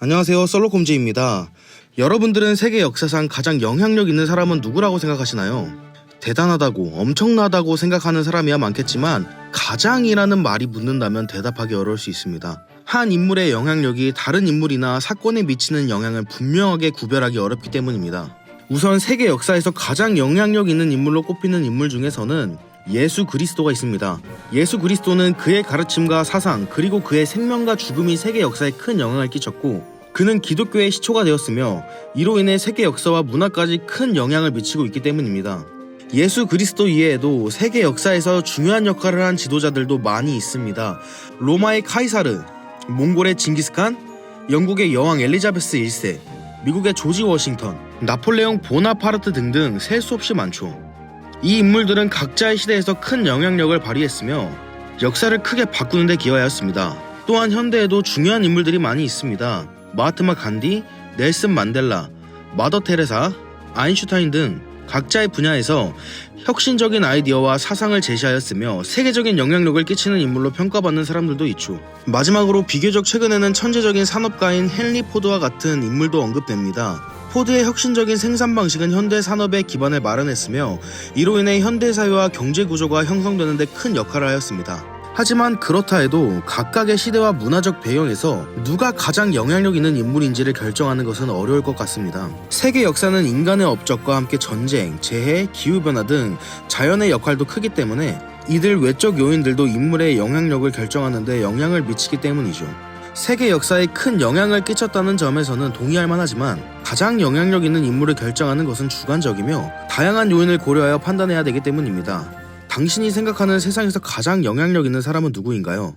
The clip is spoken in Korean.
안녕하세요. 솔로콤지입니다. 여러분들은 세계 역사상 가장 영향력 있는 사람은 누구라고 생각하시나요? 대단하다고, 엄청나다고 생각하는 사람이야 많겠지만, 가장이라는 말이 묻는다면 대답하기 어려울 수 있습니다. 한 인물의 영향력이 다른 인물이나 사건에 미치는 영향을 분명하게 구별하기 어렵기 때문입니다. 우선 세계 역사에서 가장 영향력 있는 인물로 꼽히는 인물 중에서는 예수 그리스도가 있습니다. 예수 그리스도는 그의 가르침과 사상 그리고 그의 생명과 죽음이 세계 역사에 큰 영향을 끼쳤고 그는 기독교의 시초가 되었으며 이로 인해 세계 역사와 문화까지 큰 영향을 미치고 있기 때문입니다. 예수 그리스도 이외에도 세계 역사에서 중요한 역할을 한 지도자들도 많이 있습니다. 로마의 카이사르, 몽골의 징기스칸, 영국의 여왕 엘리자베스 1세, 미국의 조지 워싱턴, 나폴레옹 보나파르트 등등 셀 수 없이 많죠. 이 인물들은 각자의 시대에서 큰 영향력을 발휘했으며 역사를 크게 바꾸는 데 기여하였습니다. 또한 현대에도 중요한 인물들이 많이 있습니다. 마하트마 간디, 넬슨 만델라, 마더 테레사, 아인슈타인 등 각자의 분야에서 혁신적인 아이디어와 사상을 제시하였으며 세계적인 영향력을 끼치는 인물로 평가받는 사람들도 있죠. 마지막으로 비교적 최근에는 천재적인 산업가인 헨리 포드와 같은 인물도 언급됩니다. 포드의 혁신적인 생산 방식은 현대 산업의 기반을 마련했으며 이로 인해 현대 사회와 경제 구조가 형성되는 데 큰 역할을 하였습니다. 하지만 그렇다 해도 각각의 시대와 문화적 배경에서 누가 가장 영향력 있는 인물인지를 결정하는 것은 어려울 것 같습니다. 세계 역사는 인간의 업적과 함께 전쟁, 재해, 기후변화 등 자연의 역할도 크기 때문에 이들 외적 요인들도 인물의 영향력을 결정하는데 영향을 미치기 때문이죠. 세계 역사에 큰 영향을 끼쳤다는 점에서는 동의할 만하지만 가장 영향력 있는 인물을 결정하는 것은 주관적이며 다양한 요인을 고려하여 판단해야 되기 때문입니다. 당신이 생각하는 세상에서 가장 영향력 있는 사람은 누구인가요?